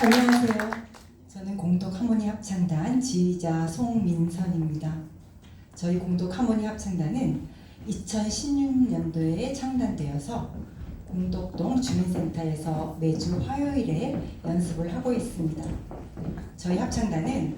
안녕하세요. 저는 공덕 하모니 합창단 지휘자 송민선입니다. 저희 공덕 하모니 합창단은 2016년도에 창단되어서 공덕동 주민센터에서 매주 화요일에 연습을 하고 있습니다. 저희 합창단은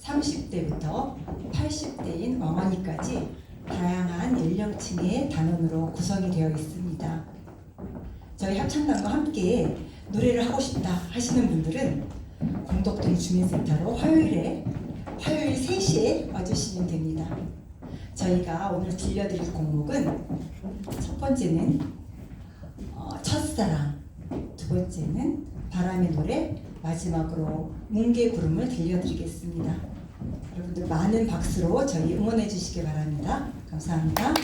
30대부터 80대인 어머니까지 다양한 연령층의 단원으로 구성이 되어 있습니다. 저희 합창단과 함께 노래를 하고 싶다 하시는 분들은 공덕동 주민센터로 화요일에 화요일 3시에 와주시면 됩니다. 저희가 오늘 들려드릴 곡목은 첫 번째는 어, 첫사랑, 두 번째는 바람의 노래, 마지막으로 뭉게 구름을 들려드리겠습니다. 여러분들 많은 박수로 저희 응원해 주시기 바랍니다. 감사합니다.